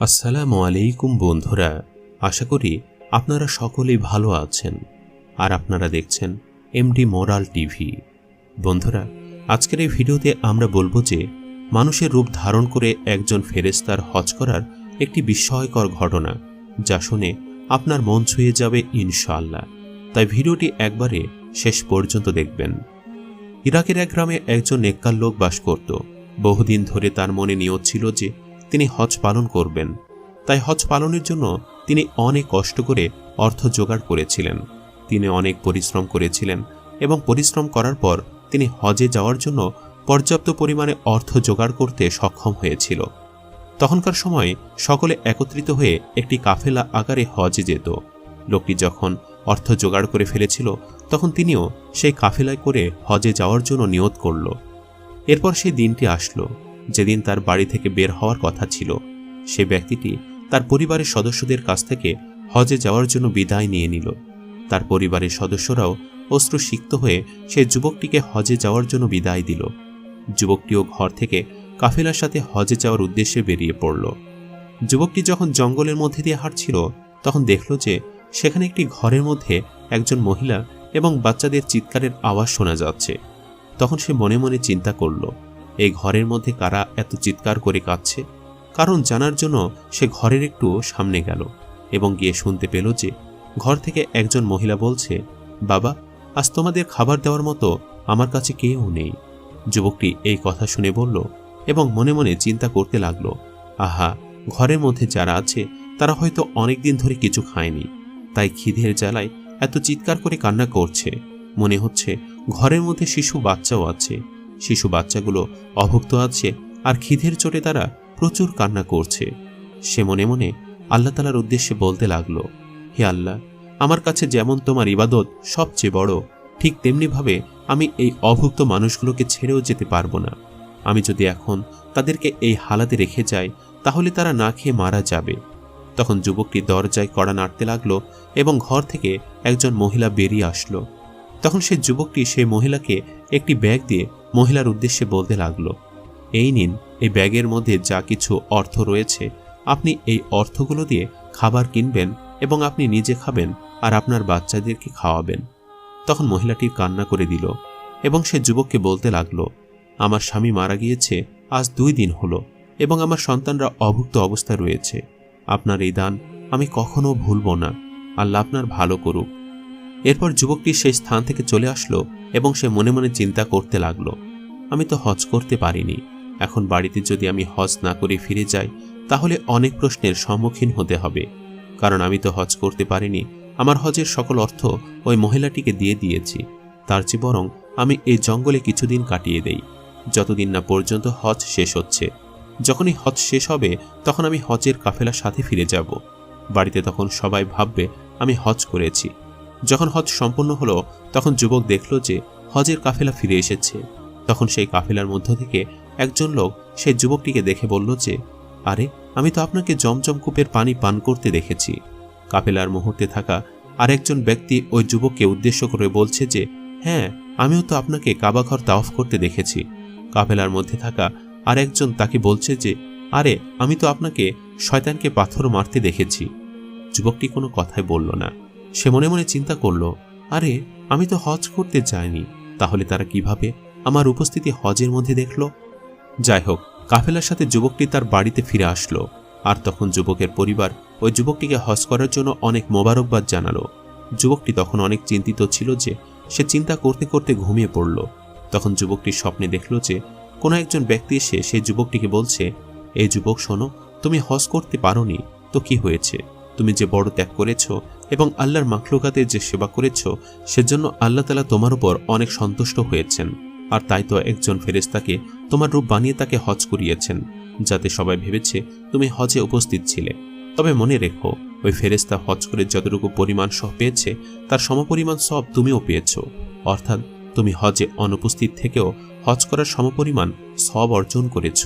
আসসালামু আলাইকুম বন্ধুরা, আশা করি আপনারা সকলেই ভালো আছেন আর আপনারা দেখছেন এমডি মোরাল টিভি। বন্ধুরা, আজকের এই ভিডিওতে আমরা বলব যে মানুষের রূপ ধারণ করে একজন ফেরেস্তার হজ করার একটি বিস্ময়কর ঘটনা, যা শুনে আপনার মন ছুঁয়ে যাবে ইনশাআল্লাহ। তাই ভিডিওটি একবারে শেষ পর্যন্ত দেখবেন। ইরাকের এক গ্রামে একজন নেককার লোক বাস করত। বহুদিন ধরে তার মনে নিয়ত ছিল যে তিনি হজ পালন করবেন। তাই হজ পালনের জন্য তিনি অনেক কষ্ট করে অর্থ জোগাড় করেছিলেন। তিনি অনেক পরিশ্রম করেছিলেন এবং পরিশ্রম করার পর তিনি হজে যাওয়ার জন্য পর্যাপ্ত পরিমাণে অর্থ জোগাড় করতে সক্ষম হয়েছিল। তখনকার সময় সকলে একত্রিত হয়ে একটি কাফেলা আকারে হজে যেত। লোকটি যখন অর্থ জোগাড় করে ফেলেছিল, তখন তিনিও সেই কাফেলায় করে হজে যাওয়ার জন্য নিয়ত করল। এরপর সেই দিনটি আসলো। যেদিন তার বাড়ি থেকে বের হওয়ার কথা ছিল, সে ব্যক্তিটি তার পরিবারের সদস্যদের কাছ থেকে হজে যাওয়ার জন্য বিদায় নিয়ে নিল। তার পরিবারের সদস্যরাও অশ্রু সিক্ত হয়ে সে যুবকটিকে হজে যাওয়ার জন্য বিদায় দিল। যুবকটিও ঘর থেকে কাফেলার সাথে হজে যাওয়ার উদ্দেশ্যে বেরিয়ে পড়ল। যুবকটি যখন জঙ্গলের মধ্যে দিয়ে হাঁটছিল, তখন দেখল যে সেখানে একটি ঘরের মধ্যে একজন মহিলা এবং বাচ্চাদের চিৎকারের আওয়াজ শোনা যাচ্ছে। তখন সে মনে মনে চিন্তা করল এই ঘরের মধ্যে কারা এত চিৎকার করে কাঁদছে? কারণ জানার জন্য সে ঘরের একটু সামনে গেল এবং গিয়ে শুনতে পেল যে ঘর থেকে একজন মহিলা বলছে, বাবা, আজ তোমাদের খাবার দেওয়ার মতো আমার কাছে কেউ নেই। যুবকটি এই কথা শুনে বলল এবং মনে মনে চিন্তা করতে লাগল, আহা, ঘরের মধ্যে যারা আছে, তারা হয়তো অনেক দিন ধরে কিছু খায়নি, তাই খিদের জ্বালায় এত চিৎকার করে কান্না করছে। মনে হচ্ছে ঘরের মধ্যে শিশু বাচ্চাও আছে। শিশু বাচ্চাগুলো অভুক্ত আছে আর খিদের চোটে তারা প্রচুর কান্না করছে। সে মনে মনে আল্লাহ তালার উদ্দেশ্যে বলতে লাগল, হে আল্লাহ, আমার কাছে যেমন তোমার ইবাদত সবচেয়ে বড়, ঠিক তেমনিভাবে আমি এই অভুক্ত মানুষগুলোকে ছেড়েও যেতে পারব না। আমি যদি এখন তাদেরকে এই হালাতে রেখে যাই, তাহলে তারা না খেয়ে মারা যাবে। তখন যুবকটি দরজায় কড়া নাড়তে লাগল এবং ঘর থেকে একজন মহিলা বেরিয়ে আসলো। তখন সে যুবকটি সেই মহিলাকে একটি ব্যাগ দিয়ে মহিলার উদ্দেশ্যে বলতে লাগল, এই নিন, এই ব্যাগের মধ্যে যা কিছু অর্থ রয়েছে, আপনি এই অর্থগুলো দিয়ে খাবার কিনবেন এবং আপনি নিজে খাবেন আর আপনার বাচ্চাদেরকে খাওয়াবেন। তখন মহিলাটির কান্না করে দিল এবং সে যুবককে বলতে লাগল, আমার স্বামী মারা গিয়েছে, আজ দুই দিন হলো এবং আমার সন্তানরা অভুক্ত অবস্থায় রয়েছে। আপনার এই দান আমি কখনো ভুলব না। আল্লাহ আপনার ভালো করুক। এরপর যুবকটি সেই স্থান থেকে চলে আসলো এবং সে মনে মনে চিন্তা করতে লাগল। আমি তো হজ করতে পারিনি। এখন বাড়িতে যদি আমি হজ না করে ফিরে যাই, তাহলে অনেক প্রশ্নের সম্মুখীন হতে হবে। কারণ আমি তো হজ করতে পারিনি, আমার হজের সকল অর্থ ওই মহিলাটিকে দিয়ে দিয়েছি। তার চেয়ে বরং আমি এই জঙ্গলে কিছুদিন কাটিয়ে দেই। যতদিন না পর্যন্ত হজ শেষ হচ্ছে। যখনই হজ শেষ হবে, তখন আমি হজের কাফেলার সাথে ফিরে যাব। বাড়িতে তখন সবাই ভাববে, আমি হজ করেছি। যখন হজ সম্পন্ন হলো, তখন যুবক দেখল যে হজের কাফেলা ফিরে এসেছে। তখন সেই কাফেলার মধ্য থেকে একজন লোক সেই যুবকটিকে দেখে বলল যে, আরে, আমি তো আপনাকে জমজম কূপের পানি পান করতে দেখেছি। কাফেলার মুহূর্তে থাকা আরেকজন ব্যক্তি ওই যুবককে উদ্দেশ্য করে বলছে যে হ্যাঁ আমিও তো আপনাকে কাবাঘর তাওফ করতে দেখেছি। কাফেলার মধ্যে থাকা আরেকজন তাকে বলছে যে, আরে, আমি তো আপনাকে শয়তানকে পাথর মারতে দেখেছি। যুবকটি কোনো কথাই বলল না। সে মনে মনে চিন্তা করল, আরে, আমি তো হজ করতে যাইনি, তাহলে তারা কীভাবে আমার উপস্থিতি হজের মধ্যে দেখল? যাই হোক, কাফেলার সাথে যুবকটি তার বাড়িতে ফিরে আসলো, আর তখন যুবকের পরিবার ওই যুবকটিকে হজ করার জন্য অনেক মোবারকবাদ জানালো। যুবকটি তখন অনেক চিন্তিত ছিল যে সে চিন্তা করতে করতে ঘুমিয়ে পড়ল। তখন যুবকটির স্বপ্নে দেখল যে কোনো একজন ব্যক্তি এসে সেই যুবকটিকে বলছে, এই যুবক শোনো, তুমি হজ করতে পারোনি, তো কি হয়েছে? তুমি যে বড় ত্যাগ করেছ এবং আল্লাহর মাখলুকাতে যে সেবা করেছ, সেজন্য আল্লাহ তালা তোমার উপর অনেক সন্তুষ্ট হয়েছেন। আর তাই তো একজন ফেরেস্তাকে তোমার রূপ বানিয়ে তাকে হজ করিয়েছেন, যাতে সবাই ভেবেছে তুমি হজে উপস্থিত ছিলে। তবে মনে রেখো, ওই ফেরেস্তা হজ করে যতটুকু পরিমাণ সব পেয়েছে, তার সমপরিমাণ সব তুমিও পেয়েছ। অর্থাৎ তুমি হজে অনুপস্থিত থেকেও হজ করার সমপরিমাণ সব অর্জন করেছ।